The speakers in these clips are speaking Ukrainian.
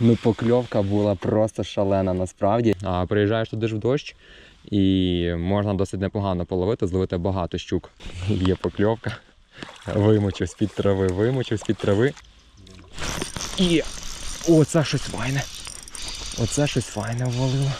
Ну, покльовка була просто шалена насправді. А приїжджаєш туди ж в дощ, і можна досить непогано половити, зловити багато щук. Є покльовка. Вимочив з-під трави, вимочив з-під трави. І оце щось файне. Оце щось файне ввалило.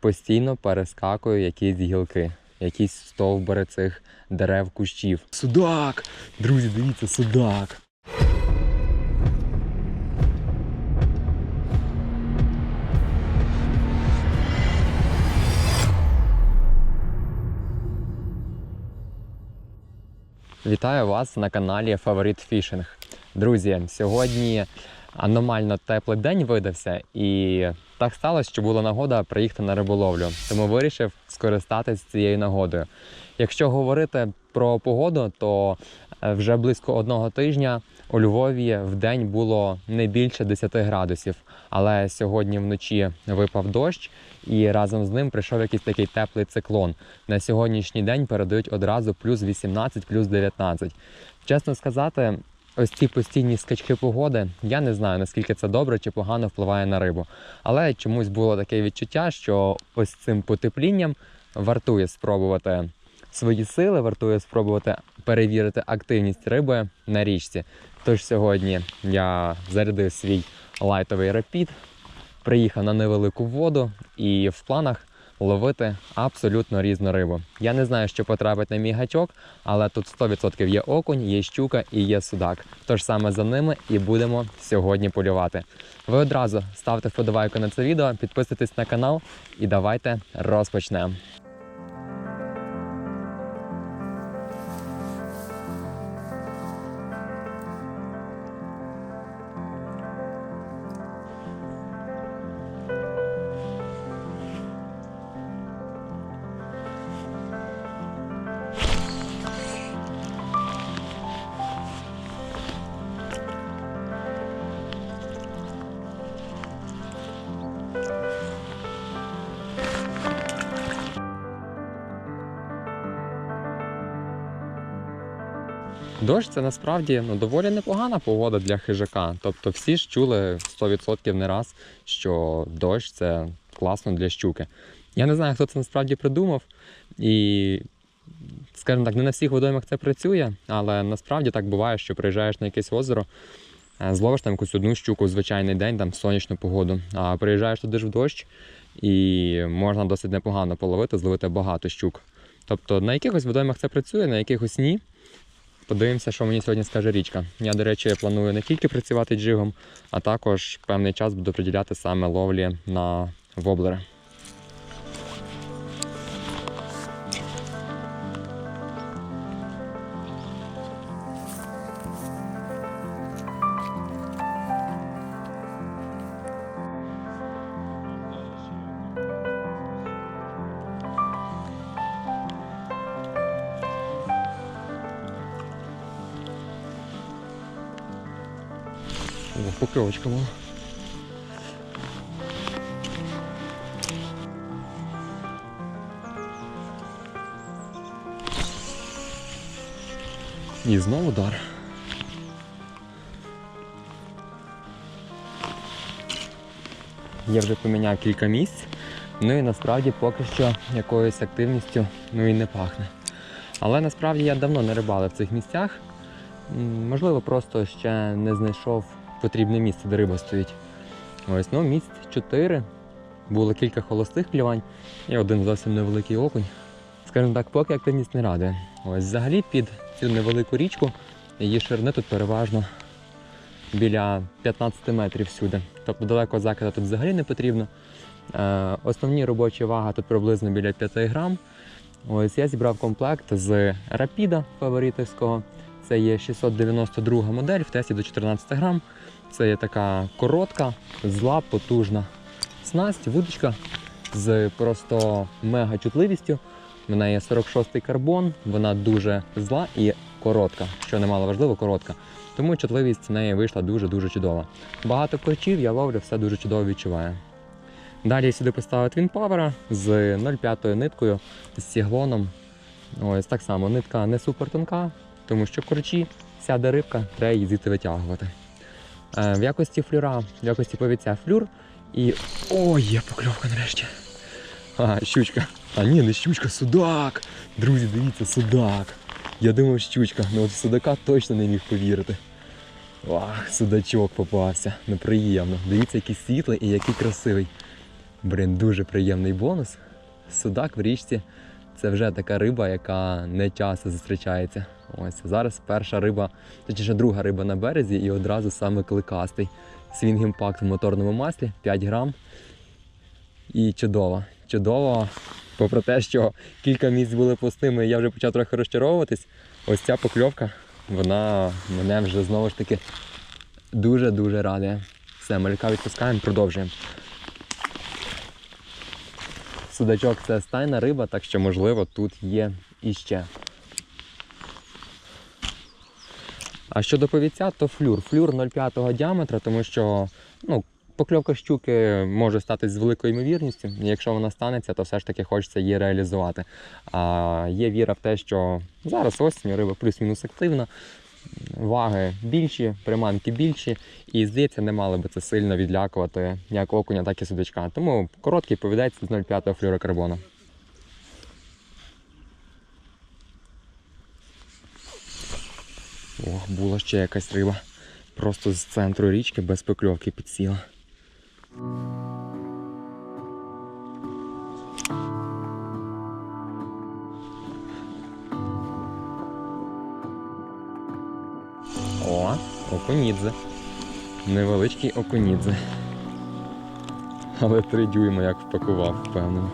Постійно перескакую якісь гілки, якісь стовбури цих дерев кущів. Судак! Друзі, дивіться, судак! Вітаю вас на каналі Фаворит Фішинг. Друзі, сьогодні аномально теплий день видався, і так сталося, що була нагода приїхати на риболовлю. Тому вирішив скористатись цією нагодою. Якщо говорити про погоду, то вже близько одного тижня у Львові в день було не більше 10 градусів. Але сьогодні вночі випав дощ, і разом з ним прийшов якийсь такий теплий циклон. На сьогоднішній день передають одразу плюс 18, плюс 19. Чесно сказати, ось ці постійні скачки погоди, я не знаю наскільки це добре чи погано впливає на рибу. Але чомусь було таке відчуття, що ось цим потеплінням вартує спробувати свої сили, вартує спробувати перевірити активність риби на річці. Тож сьогодні я зарядив свій лайтовий рапід, приїхав на невелику воду і в планах ловити абсолютно різну рибу. Я не знаю, що потрапить на мій гачок, але тут 100% є окунь, є щука і є судак. Тож саме за ними і будемо сьогодні полювати. Ви одразу ставте вподобайку на це відео, підписуйтесь на канал і давайте розпочнемо. Дощ це насправді ну, доволі непогана погода для хижака. Тобто всі ж чули 100% не раз, що дощ це класно для щуки. Я не знаю, хто це насправді придумав. І, скажімо так, не на всіх водоймах це працює, але насправді так буває, що приїжджаєш на якесь озеро, е, зловиш там якусь одну щуку в звичайний день, там сонячну погоду, а приїжджаєш туди ж в дощ, і можна досить непогано половити, зловити багато щук. Тобто на якихось водоймах це працює, на якихось ні. Подивимося, що мені сьогодні скаже річка. Я, до речі, планую не тільки працювати джигом, а також певний час буду приділяти саме ловлі на воблери. О, покльовочка була. І знову удар. Я вже поміняв кілька місць, ну і насправді поки що якоюсь активністю ну і не пахне. Але насправді я давно не рибалив в цих місцях. Можливо, просто ще не знайшов потрібне місце, де риба стоїть. Ось, ну, місць 4. Було кілька холостих клювань і один зовсім невеликий окунь. Скажімо так, поки активність не радує. Ось взагалі під цю невелику річку її ширини тут переважно біля 15 метрів всюди. Тобто далеко закида тут взагалі не потрібно. Е, основні робочі вага тут приблизно біля 5 грам. Ось я зібрав комплект з рапіда фаворитівського. Це є 692 модель в тесті до 14 грам. Це є така коротка, зла, потужна снасть, вудочка з просто мега чутливістю. В неї є 46-й карбон, вона дуже зла і коротка, що немало важливо, коротка. Тому чутливість в неї вийшла дуже-дуже чудова. Багато корчів я ловлю, все дуже чудово відчуваю. Далі сюди поставив Twin Power з 0,5 ниткою з сіглоном. Ось так само нитка не супер тонка, тому що корчі, сяде рибка, треба її звідти витягувати. Е, в якості флюра, в якості повіця флюр. І. О, є покльовка нарешті. А, щучка. А ні, не щучка, судак. Друзі, дивіться, судак. Я думав, щучка, ну от судака точно не міг повірити. Ах, судачок попався. Ну приємно. Дивіться, який світлий і який красивий. Блін, дуже приємний бонус. Судак в річці це вже така риба, яка не часто зустрічається. Ось зараз перша риба, точніше друга риба на березі і одразу саме кликастий. Свінг в моторному маслі 5 грам. І чудово. Чудово. Попри те, що кілька місць були пустими, і я вже почав трохи розчаровуватись. Ось ця покльовка, вона мене вже знову ж таки дуже-дуже радує. Все, малюка відпускаємо, продовжуємо. Судачок це стайна риба, так що, можливо, тут є іще. А щодо повіця, то флюр. Флюр 0,5 діаметра, тому що ну, покльовка щуки може стати з великою ймовірністю. Якщо вона станеться, то все ж таки хочеться її реалізувати. А є віра в те, що зараз осінь, риба плюс-мінус активна, ваги більші, приманки більші, і здається, не мали би це сильно відлякувати як окуня, так і судачка. Тому короткий повідець з 0,5 флюрокарбону. Ох, була ще якась риба. Просто з центру річки без покльовки підсіла. О, окунідзе. Невеличкий окунідзе. Але три дюйма як впакував, впевнено.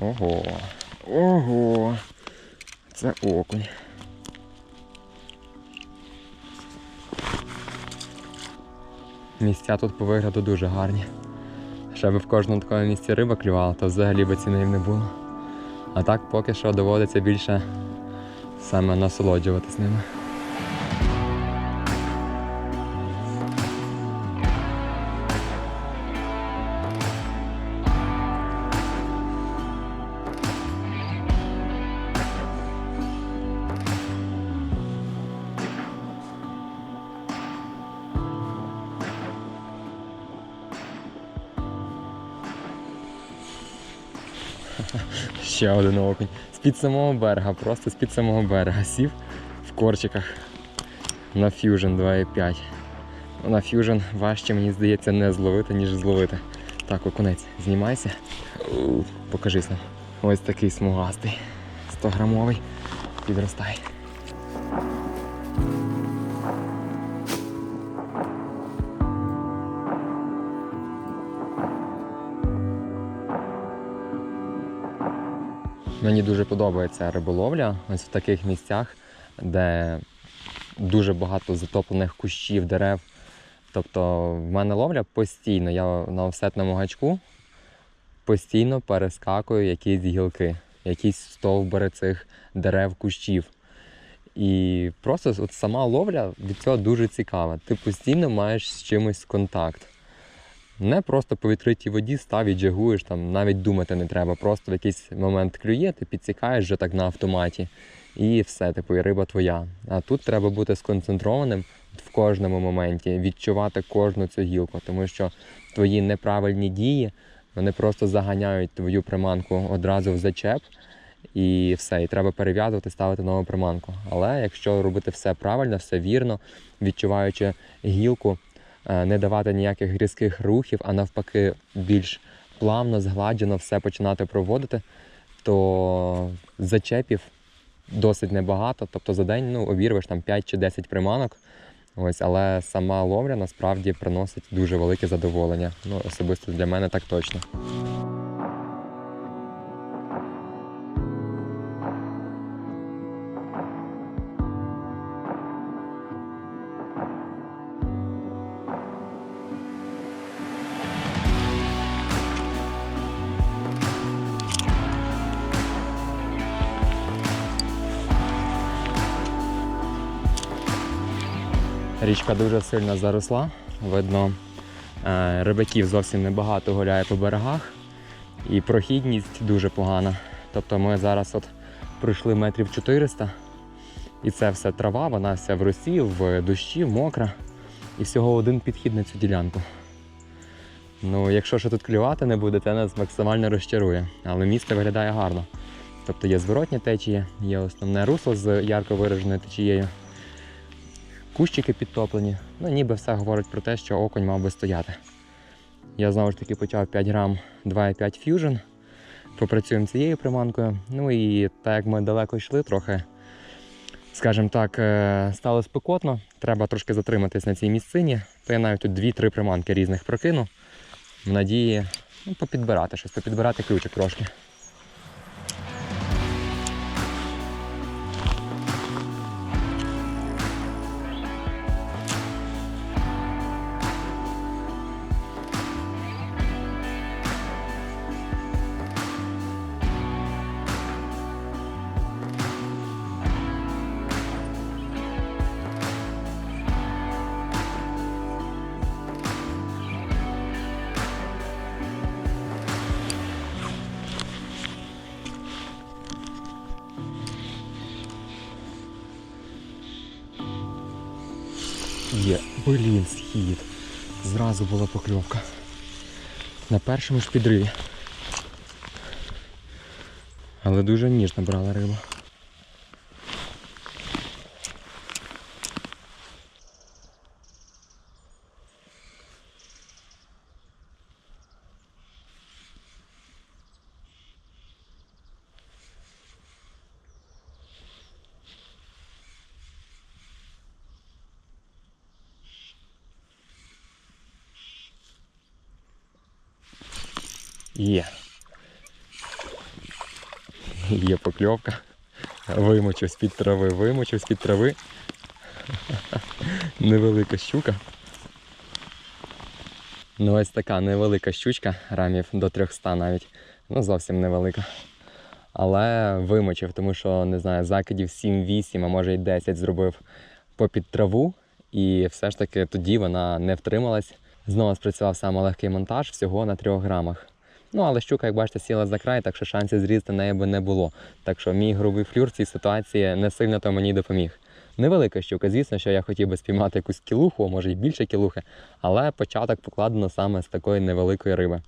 Ого. Ого. Це окунь. Місця тут по вигляду дуже гарні. Ще би в кожному такому місці риба клювала, то взагалі би цінив не було. А так поки що доводиться більше саме насолоджуватись ними. Ще один окунь. З-під самого берега, просто з-під самого берега сів в корчиках на Fusion 2.5. На Fusion важче, мені здається, не зловити, ніж зловити. Так, окунець, знімайся. Покажись нам. Ось такий смугастий. 100 грамовий. Підростай. Мені дуже подобається риболовля ось в таких місцях, де дуже багато затоплених кущів, дерев. Тобто в мене ловля постійно. Я на офсетному гачку постійно перескакую якісь гілки, якісь стовбури цих дерев, кущів. І просто от сама ловля від цього дуже цікава. Ти постійно маєш з чимось контакт. Не просто по відкритій воді став і джигуєш, там навіть думати не треба. Просто в якийсь момент клює, ти підсікаєш вже так на автоматі, і все, типу, і риба твоя. А тут треба бути сконцентрованим в кожному моменті, відчувати кожну цю гілку, тому що твої неправильні дії вони просто заганяють твою приманку одразу в зачеп, і все, і треба перев'язувати, ставити нову приманку. Але якщо робити все правильно, все вірно, відчуваючи гілку, не давати ніяких різких рухів, а навпаки, більш плавно, згладжено все починати проводити, то зачепів досить небагато. Тобто за день ну, обірвеш там 5 чи 10 приманок. Ось, але сама ловля насправді приносить дуже велике задоволення. Ну, особисто для мене так точно. Річка дуже сильно заросла. Видно, е, рибаків зовсім небагато гуляє по берегах. І прохідність дуже погана. Тобто ми зараз от пройшли метрів 400, і це все трава, вона вся в росі, в дощі, мокра. І всього один підхід на цю ділянку. Ну, якщо ще тут клювати не буде, це нас максимально розчарує. Але місце виглядає гарно. Тобто є зворотня течія, є основне русло з ярко вираженою течією. Кущики підтоплені. Ну, ніби все говорить про те, що окунь мав би стояти. Я знову ж таки почав 5 грам 2,5 Fusion. Попрацюємо цією приманкою. Ну і так як ми далеко йшли, трохи, скажімо так, е, стало спекотно. Треба трошки затриматись на цій місцині. То я навіть тут 2-3 приманки різних прокину. В надії ну, попідбирати щось, попідбирати ключик трошки. Блін, схід. Зразу була покльовка. На першому ж підриві. Але дуже ніжно брала риба. Є. Є покльовка. Вимочив з-під трави, вимочив з-під трави. Невелика щука. Ну ось така невелика щучка, рамів до 300 навіть. Ну зовсім невелика. Але вимочив, тому що, не знаю, закидів 7-8, а може й 10 зробив попід траву. І все ж таки тоді вона не втрималась. Знову спрацював саме легкий монтаж всього на 3 грамах. Ну, але щука, як бачите, сіла за край, так що шансів зрізати неї би не було. Так що мій грубий флюр в цій ситуації не сильно то мені допоміг. Невелика щука, звісно, що я хотів би спіймати якусь кілуху, а може й більше кілухи, але початок покладено саме з такої невеликої риби.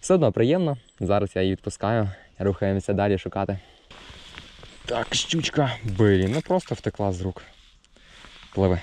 Все одно приємно. Зараз я її відпускаю, рухаємося далі шукати. Так, щучка. Блін, ну просто втекла з рук. Пливе.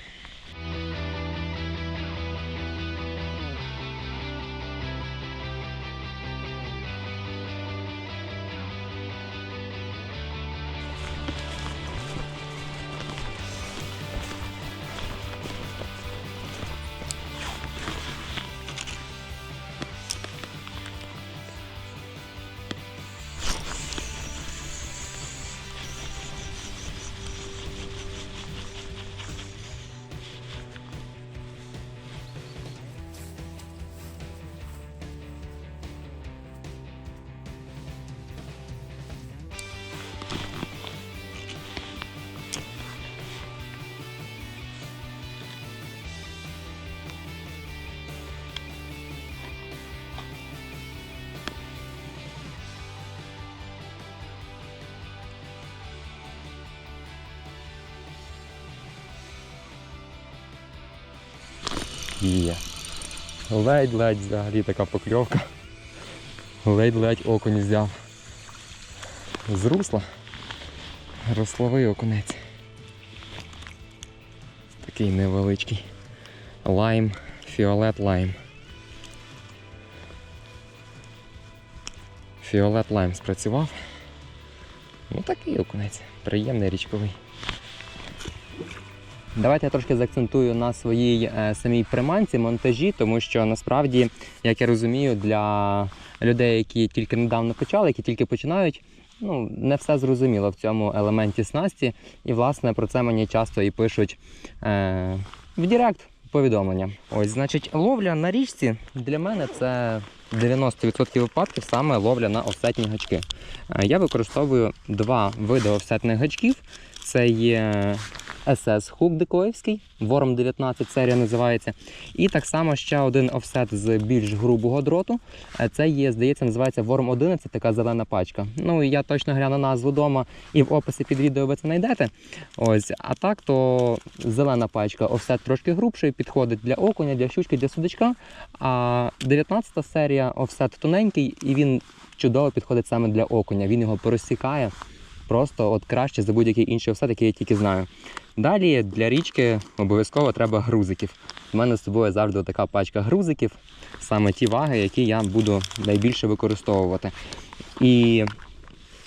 Є. Ледь-ледь взагалі така покльовка. Ледь-ледь окунь взяв. З русла. Рословий окунець. Такий невеличкий. Лайм, фіолет лайм. Фіолет лайм спрацював. Ну такий окунець. Приємний річковий. Давайте я трошки заакцентую на своїй е, самій приманці, монтажі, тому що насправді, як я розумію, для людей, які тільки недавно почали, які тільки починають, ну не все зрозуміло в цьому елементі снасті. І власне про це мені часто і пишуть е, в Директ повідомлення. Ось, значить, ловля на річці для мене це 90% випадків саме ловля на офсетні гачки. Е, Я використовую два види офсетних гачків. Це є SS Хук Дикоївський, Ворм 19 серія називається. І так само ще один офсет з більш грубого дроту. Е, Це є, здається, називається Ворм 11, така зелена пачка. Ну і я точно гляну назву вдома і в описі під відео ви це знайдете. Ось, а так то зелена пачка, офсет трошки грубший, підходить для окуня, для щучки, для судачка. А 19 серія офсет тоненький, і він чудово підходить саме для окуня. Він його порозсікає просто от краще за будь-який інший офсет, який я тільки знаю. Далі для річки обов'язково треба грузиків. У мене з собою завжди така пачка грузиків, саме ті ваги, які я буду найбільше використовувати. І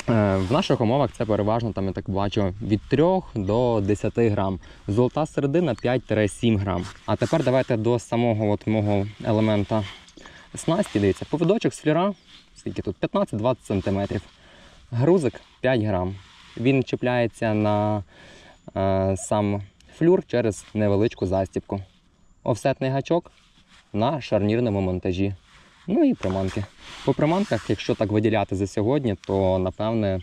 е, в наших умовах це переважно, там, я так бачу, від 3 до 10 грам. Золота середина 5-7 грам. А тепер давайте до самого от мого елемента снасті. Дивіться, повідочок з фліра, скільки тут? 15-20 см. Грузик 5 грам. Він чіпляється на сам флюр через невеличку застібку. Офсетний гачок на шарнірному монтажі. Ну і приманки. По приманках, якщо так виділяти за сьогодні, то напевне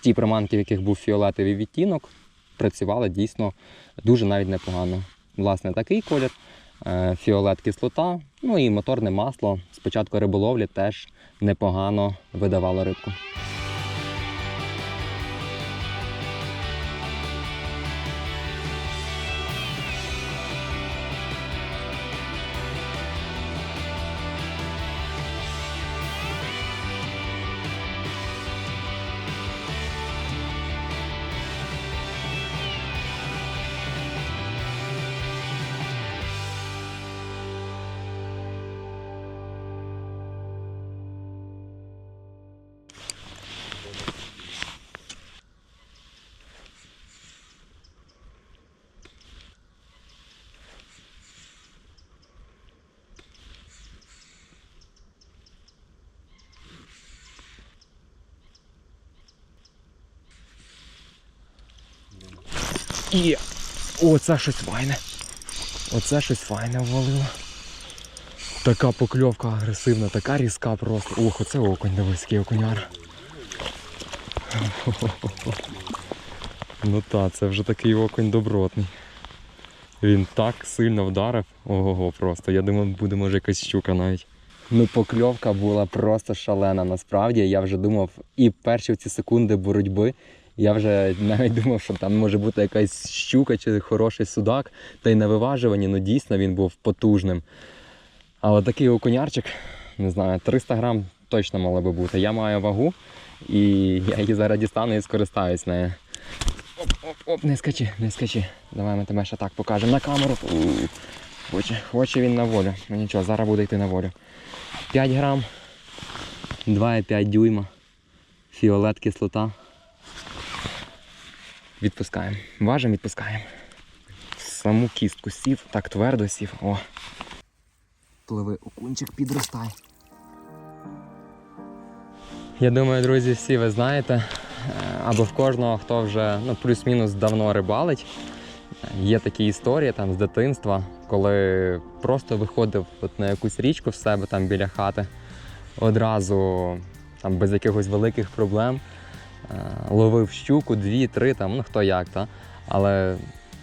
ті приманки, в яких був фіолетовий відтінок, працювали дійсно дуже навіть непогано. Власне, такий колір, е, фіолет кислота, ну і моторне масло. Спочатку риболовлі теж непогано видавало рибку. І оце щось файне. Оце щось файне ввалило. Така покльовка агресивна, така різка просто. Ох, оце окунь, дивись, який окуняр. Ну так, це вже такий окунь добротний. Він так сильно вдарив. Ого, просто. Я думав, буде може якась щука навіть. Ну, покльовка була просто шалена. Насправді я вже думав, і перші ці секунди боротьби я вже навіть думав, що там може бути якась щука чи хороший судак, та й на виважуванні, ну дійсно він був потужним. Але такий окунярчик, не знаю, 300 грам точно мало би бути. Я маю вагу і я її зараз дістану і скористаюсь нею. Оп, оп, оп, не скачи, не скачи. Давай ми тебе ще так покажемо на камеру. Хоче, хоче він на волю. Ну нічого, зараз буде йти на волю. 5 грам, 2,5 дюйма, фіолет кислота. Відпускаємо. Важимо, відпускаємо. Саму кістку сів, так твердо сів. О. Пливи, окунчик підростай. Я думаю, друзі, всі ви знаєте, е, або в кожного, хто вже ну, плюс-мінус давно рибалить. Є такі історії там з дитинства, коли просто виходив от на якусь річку в себе там біля хати, одразу там без якихось великих проблем ловив щуку, дві, три, там, ну хто як, та? але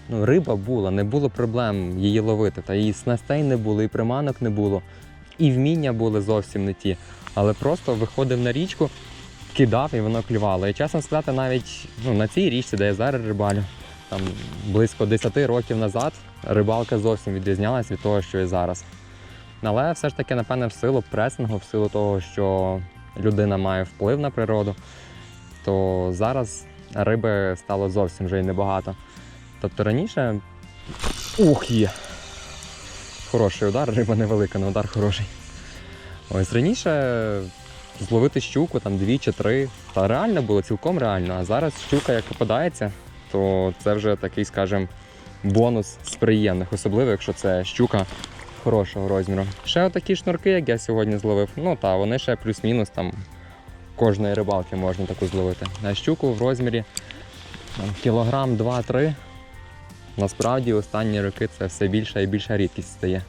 ну, риба була, не було проблем її ловити. Та і снастей не було, і приманок не було, і вміння були зовсім не ті. Але просто виходив на річку, кидав і воно клювало. І чесно сказати, навіть ну, на цій річці, де я зараз рибалю, там близько 10 років назад рибалка зовсім відрізнялась від того, що і зараз. Але все ж таки, напевне, в силу пресингу, в силу того, що людина має вплив на природу, то зараз риби стало зовсім вже й небагато. Тобто раніше. Ух є! Хороший удар, риба невелика, але удар хороший. Ось раніше зловити щуку там дві чи три. Та реально було, цілком реально. А зараз щука як попадається, то це вже такий, скажімо, бонус з приємних, особливо, якщо це щука хорошого розміру. Ще отакі шнурки, як я сьогодні зловив, ну та вони ще плюс-мінус там кожної рибалки можна таку зловити. А щуку в розмірі кілограм 2-3. Насправді останні роки це все більша і більша рідкість стає.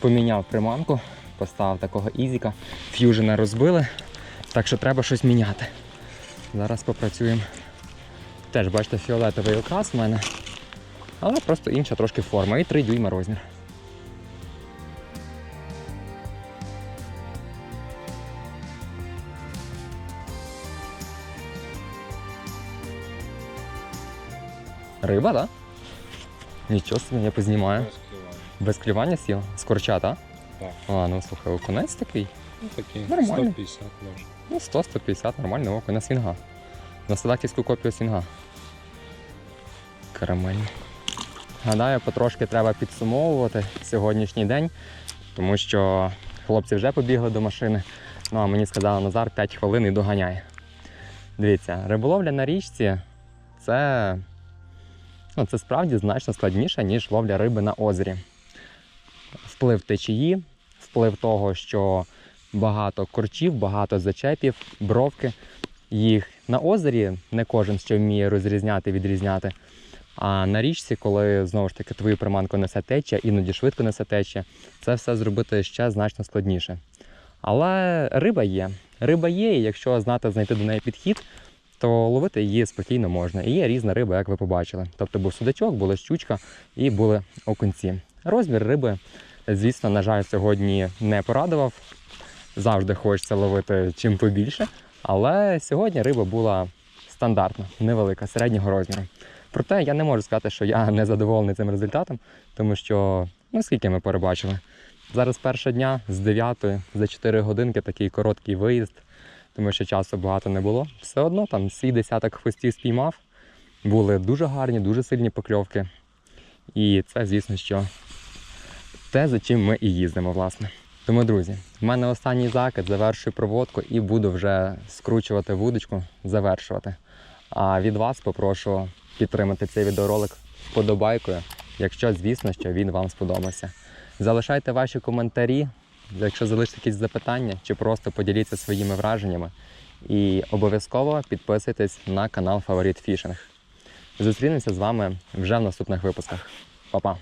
Поміняв приманку, поставив такого ізіка, ф'южена розбили, так що треба щось міняти. Зараз попрацюємо. Теж бачите, фіолетовий окрас в мене. Але просто інша трошки форма і 3 дюйма розмір. Риба, так? Да? Нічого собі, я познімаю. Без клювання. Без клювання сіл? З корча, так? Так. А, ну слухай, окунець такий. Ну такі Нормально. 150 може. Ну, 100-150, нормальне око на свінга. На селектівську копію свінга. Карамельний. Гадаю, потрошки треба підсумовувати сьогоднішній день, тому що хлопці вже побігли до машини. Ну а мені сказали Назар 5 хвилин і доганяє. Дивіться, риболовля на річці це, ну, це справді значно складніше, ніж ловля риби на озері. Вплив течії, вплив того, що багато корчів, багато зачепів, бровки. Їх на озері не кожен ще вміє розрізняти, відрізняти. А на річці, коли знову ж таки твою приманку несе течія, іноді швидко несе течія, це все зробити ще значно складніше. Але риба є. Риба є, і якщо знати знайти до неї підхід, то ловити її спокійно можна. І є різна риба, як ви побачили. Тобто був судачок, була щучка і були окунці. Розмір риби, звісно, на жаль, сьогодні не порадував. Завжди хочеться ловити чим побільше. Але сьогодні риба була стандартна, невелика, середнього розміру. Проте я не можу сказати, що я не задоволений цим результатом, тому що ну скільки ми перебачили. Зараз перша дня з 9 за 4 годинки такий короткий виїзд, тому що часу багато не було. Все одно там свій десяток хвостів спіймав. Були дуже гарні, дуже сильні покльовки. І це, звісно, що те, за чим ми і їздимо, власне. Тому, друзі, в мене останній закид, завершую проводку і буду вже скручувати вудочку, завершувати. А від вас попрошу підтримати цей відеоролик вподобайкою, якщо, звісно, що він вам сподобався. Залишайте ваші коментарі, якщо залишите якісь запитання, чи просто поділіться своїми враженнями. І обов'язково підписуйтесь на канал Фаворит Фішинг. Зустрінемося з вами вже в наступних випусках. Па-па!